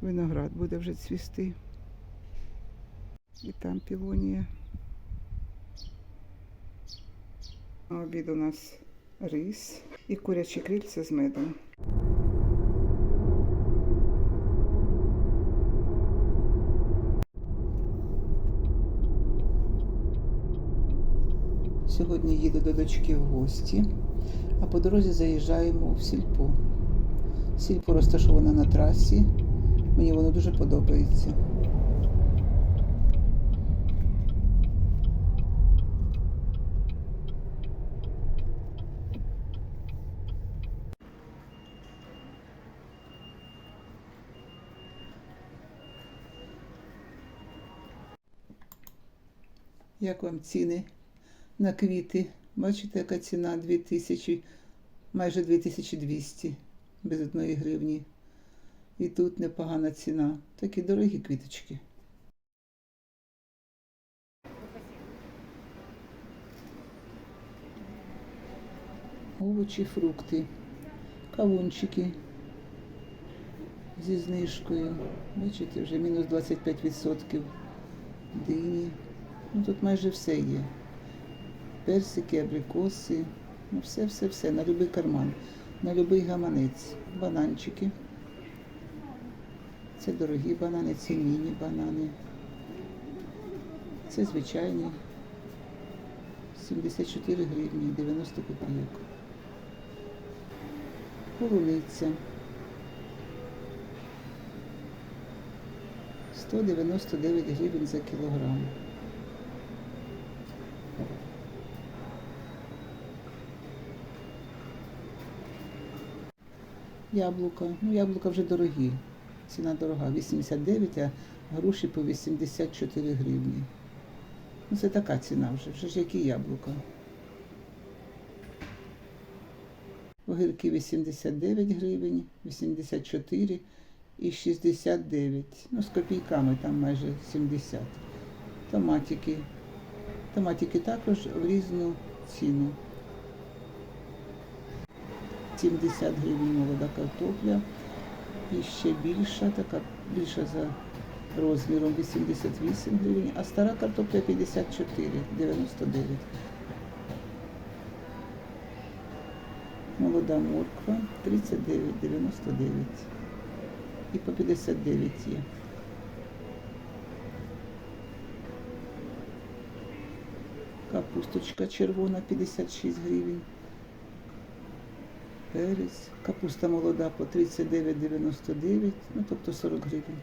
Виноград буде вже цвісти. І там півонія. На обід у нас рис і курячі крильця з медом. Сьогодні їду до дочки в гості, а по дорозі заїжджаємо в сільпо. Сільпо розташоване на трасі. Мені воно дуже подобається. Як вам ціни на квіти? Бачите, яка ціна 2000, майже 2200 без одної гривні. І тут непогана ціна. Такі дорогі квіточки. Овочі, фрукти, кавунчики зі знижкою. Бачите, вже мінус 25% дині. Ну тут майже все є. Персики, абрикоси, ну все, все, все, на будь-який карман, на будь-який гаманець. Бананчики. Це дорогі банани, це міні-банани. Це звичайні. 74 гривні 90 копійок. Полуниця. 199 гривень за кілограм. Яблука. Ну, яблука вже дорогі. Ціна дорога. 89, а груші по 84 гривні. Ну, це така ціна вже. Вже ж які яблука. Огірки 89 гривень, 84 і 69. Ну, з копійками там майже 70. Томатики. Томатики також в різну ціну. 70 гривень молода картопля. І ще більша, така більша за розміром 88 гривень, а стара картопля 54, 99. Молода морква 39, 99. І по 59 є. Капусточка червона 56 гривень. Перець. Капуста молода по 39,99, ну тобто 40 гривень.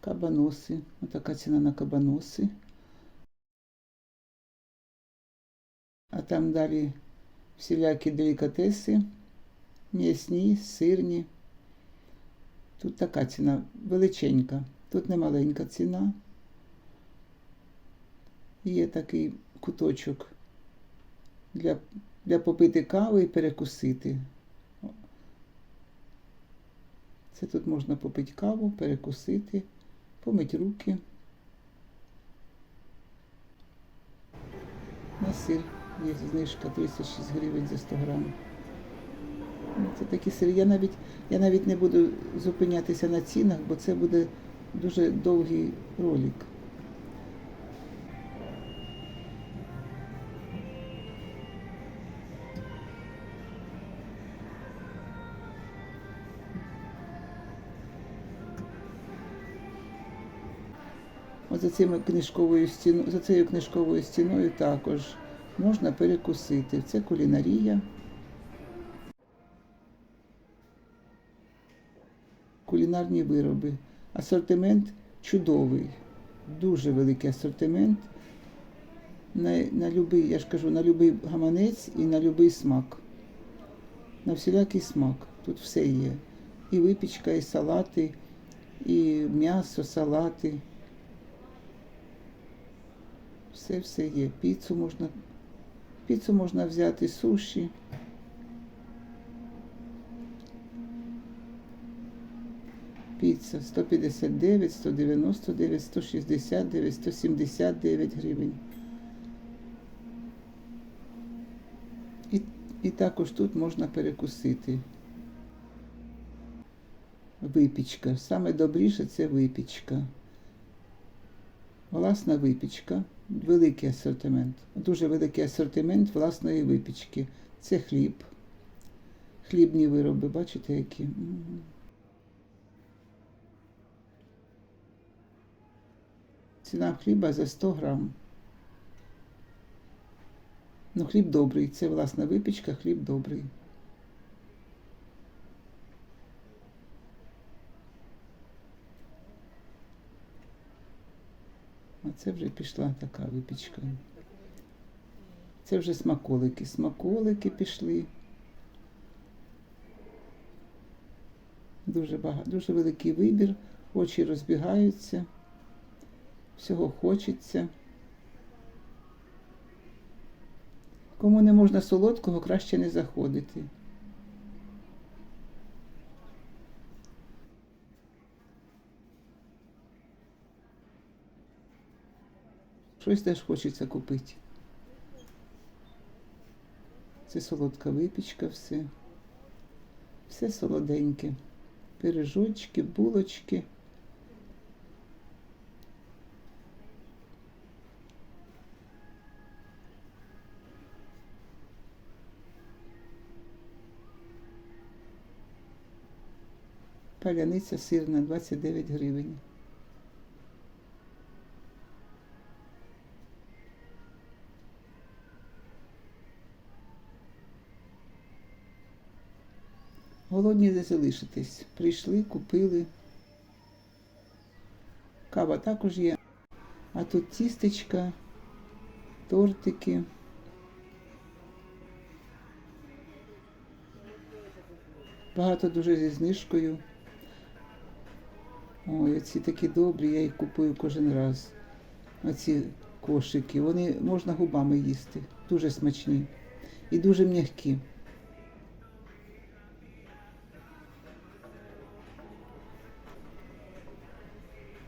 Кабаноси. Отака ціна на кабаноси. Там далі всілякі делікатеси, м'ясні, сирні. Тут така ціна величенька, тут не маленька ціна. Є такий куточок для, для попити кави і перекусити. Це тут можна попити каву, перекусити, помити руки. На сир є знижка 36 гривень за 100 грам. Ну, Це такі сири. Я навіть, я навіть не буду зупинятися на цінах, бо це буде дуже довгий ролик. За цими книжковою стіною, за цією книжковою стіною також можна перекусити. Це кулінарія. Кулінарні вироби. Асортимент чудовий, дуже великий асортимент. На, на любий, я ж кажу, на любий гаманець і на любий смак. На всілякий смак. Тут все є. І випічка, і салати, і м'ясо, салати. Все все є. Піцу можна Піцу можна взяти суші. Піца 159, 199, 169, 179 гривень. І, і також тут можна перекусити. Випічка. Саме добріше це випічка. Власна випічка. Великий асортимент. Дуже великий асортимент власної випічки. Це хліб. Хлібні вироби, бачите, які? Ціна хліба за 100 грам. Ну, хліб добрий. Це власна випічка, хліб добрий. А це вже пішла така випічка. Це вже смаколики. Смаколики пішли. Дуже багато, дуже великий вибір, очі розбігаються, всього хочеться. Кому не можна солодкого, краще не заходити. Щось теж хочеться купити. Це солодка випічка, все. Все солоденьке. Пиріжочки, булочки. Паляниця сирна 29 гривень. Голодні не залишитесь. Прийшли, купили. Кава також є. А тут тістечка, тортики. Багато дуже зі знижкою. Ой, оці такі добрі, я їх купую кожен раз. Оці кошики. Вони можна губами їсти. Дуже смачні і дуже м'які.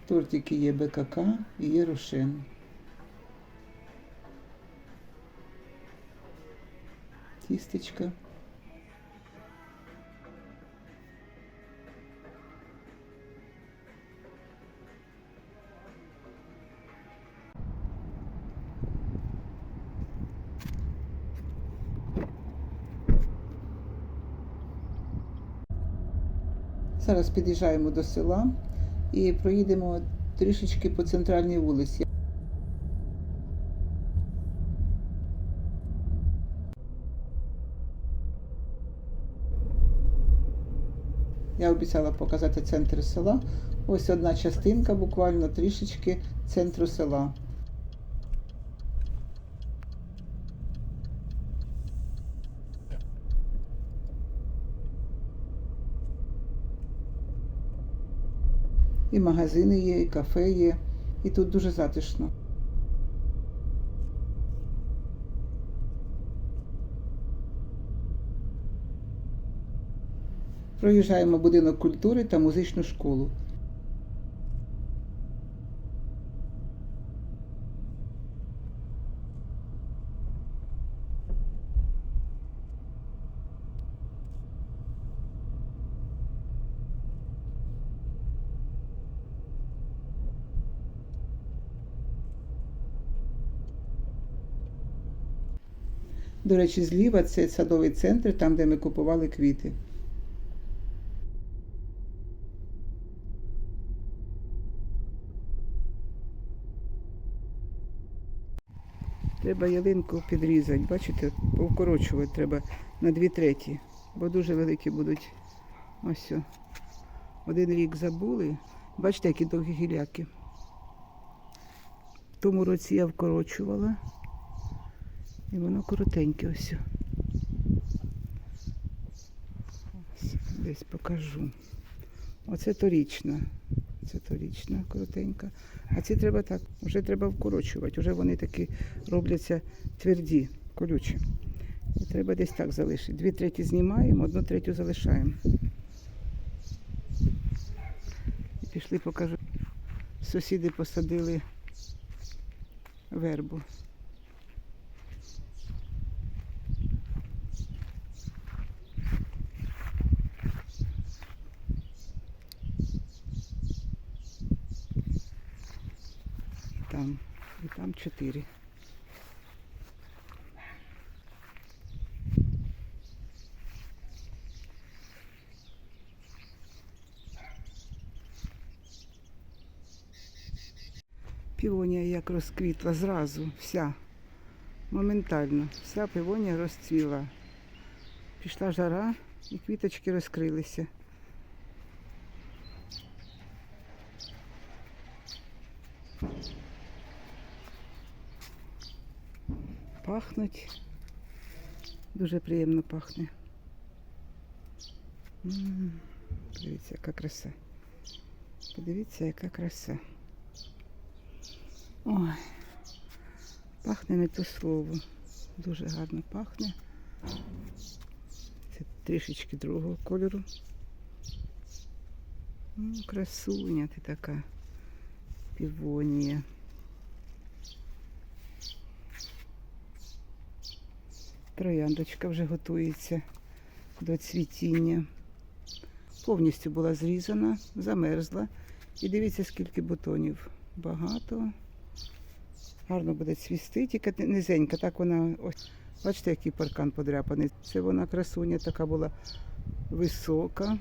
Тортики є БКК і є Рошен. Тістечка. Зараз під'їжджаємо до села і проїдемо трішечки по центральній вулиці. Я обіцяла показати центр села. Ось одна частинка, буквально трішечки центру села. І магазини є, і кафе є. І тут дуже затишно. Проїжджаємо будинок культури та музичну школу. До речі, зліва це садовий центр, там, де ми купували квіти. Треба ялинку підрізати, бачите, повкорочувати треба на дві треті, бо дуже великі будуть. Ось. Один рік забули. Бачите, які довгі гіляки. В тому році я вкорочувала. І воно коротеньке ось. Ось, Десь покажу. Оце торічна. Це торічна, коротенька. А ці треба так, вже треба вкорочувати. Вже вони такі робляться тверді. колюче. І треба десь так залишити. Дві треті знімаємо, одну третю залишаємо. І пішли, покажу. Сусіди посадили вербу. І там, і там чотири. Півонія як розквітла зразу, вся, моментально, вся півонія розцвіла. Пішла жара і квіточки розкрилися. Пахнуть. Дуже приємно пахне. Подивіться, яка краса. Подивіться, яка краса. Ой, пахне не то слово. Дуже гарно пахне. Це трішечки другого кольору. Красуня ти така. Півонія. Трояндочка вже готується до цвітіння. Повністю була зрізана, замерзла. І дивіться, скільки бутонів. Багато. Гарно буде цвісти, тільки низенька. Так вона, ось, бачите, який паркан подряпаний. Це вона красуня така була висока.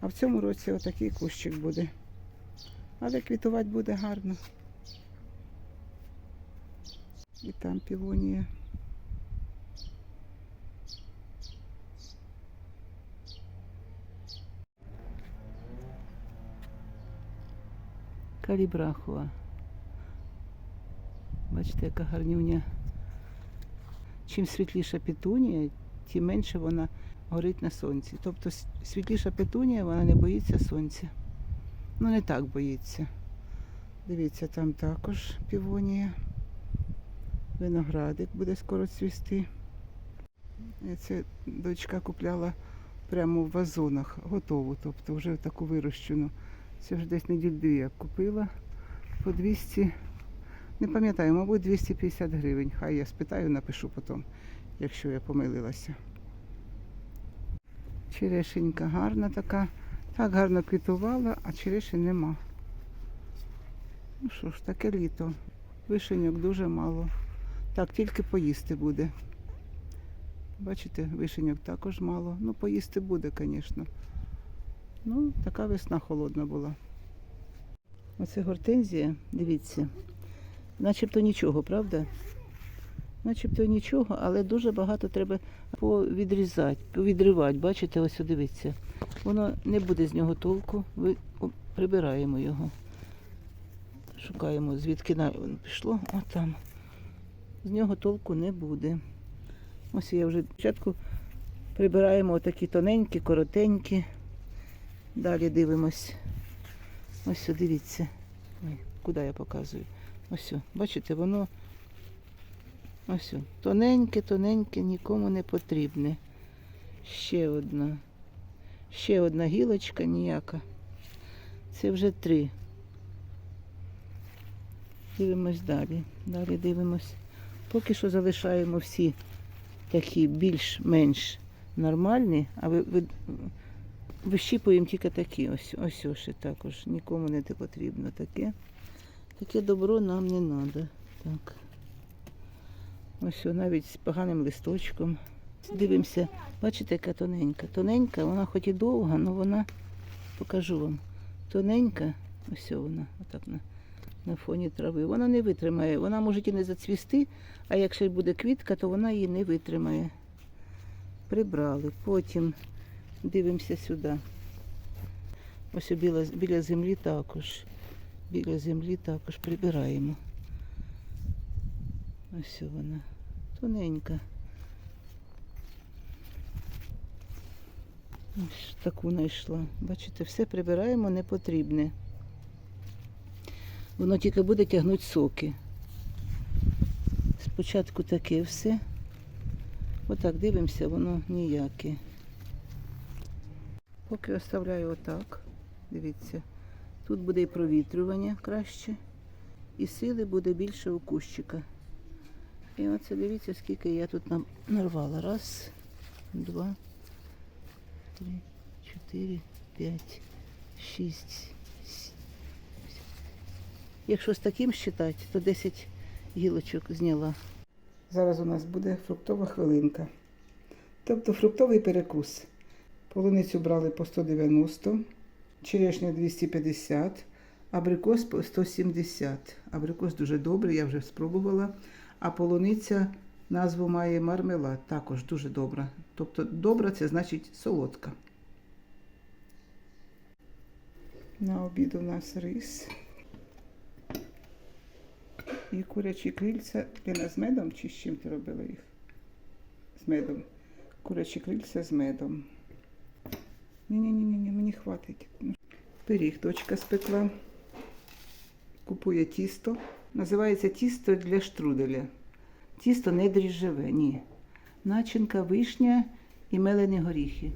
А в цьому році отакий кущик буде. Але квітувати буде гарно. І там півонія. Калібрахуа. Бачите, яка гарнюня. Чим світліша петунія, тим менше вона горить на сонці. Тобто світліша петунія, вона не боїться сонця. Ну, не так боїться. Дивіться, там також півонія. Виноградик буде скоро цвісти. Це дочка купляла прямо в вазонах, готову, тобто вже таку вирощену. Це вже десь неділь дві я купила по 200 не пам'ятаю, мабуть, 250 гривень. Хай я спитаю, напишу потім, якщо я помилилася. Черешенька гарна така. Так гарно квітувала, а черешень нема. Ну що ж, таке літо. Вишеньок дуже мало. Так, тільки поїсти буде. Бачите, вишеньок також мало. Ну, поїсти буде, звісно. Ну, така весна холодна була. Оце гортензія, дивіться. Начебто нічого, правда? Начебто нічого, але дуже багато треба повідрізати, повідривати. Бачите, ось дивіться. Воно не буде з нього толку. О, прибираємо його. Шукаємо, звідки воно пішло. Отам. З нього толку не буде. Ось я вже спочатку прибираємо отакі тоненькі, коротенькі. Далі дивимось. Ось дивіться. Ой, куди я показую? Ось, бачите, воно ось тоненьке, тоненьке, нікому не потрібне. Ще одна. Ще одна гілочка ніяка. Це вже три. Дивимось далі. Далі дивимось. Поки що залишаємо всі такі більш-менш нормальні, а ви, ви, вищіпуємо тільки такі. Ось, ось, ось також. Нікому не потрібно таке. Таке добро нам не треба. Так. Ось навіть з поганим листочком. Дивимося, бачите, яка тоненька. Тоненька, вона хоч і довга, але вона, покажу вам, тоненька, ось вона, отак на, на фоні трави. Вона не витримає. Вона може і не зацвісти, а якщо буде квітка, то вона її не витримає. Прибрали. Потім дивимося сюди. Ось біля, біля землі також біля землі також прибираємо. Ось вона. Тоненька. Ось таку знайшла. Бачите, все прибираємо непотрібне. Воно тільки буде тягнути соки. Спочатку таке все Отак дивимося, воно ніяке. Поки оставляю отак. Дивіться. Тут буде і провітрювання краще, і сили буде більше у кущика. І оце дивіться, скільки я тут нам нарвала. Раз, два, три, чотири, п'ять, шість. Якщо з таким считати, то 10 гілочок зняла. Зараз у нас буде фруктова хвилинка. Тобто фруктовий перекус. Полуницю брали по 190, черешня 250, абрикос по 170. Абрикос дуже добрий, я вже спробувала. А полуниця назву має мармелад, також дуже добра. Тобто добра це значить солодка. На обід у нас рис. І курячі крильця. Ліна з медом чи з чим ти робила їх? З медом. Курячі крильця з медом. Ні-ні-ні, ні, мені хватить. Пиріг дочка спекла. Купує тісто. Називається тісто для штруделя. Тісто не дріжджеве, ні. Начинка вишня і мелені горіхи.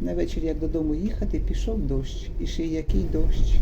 На вечір, як додому їхати, пішов дощ. І ще який дощ.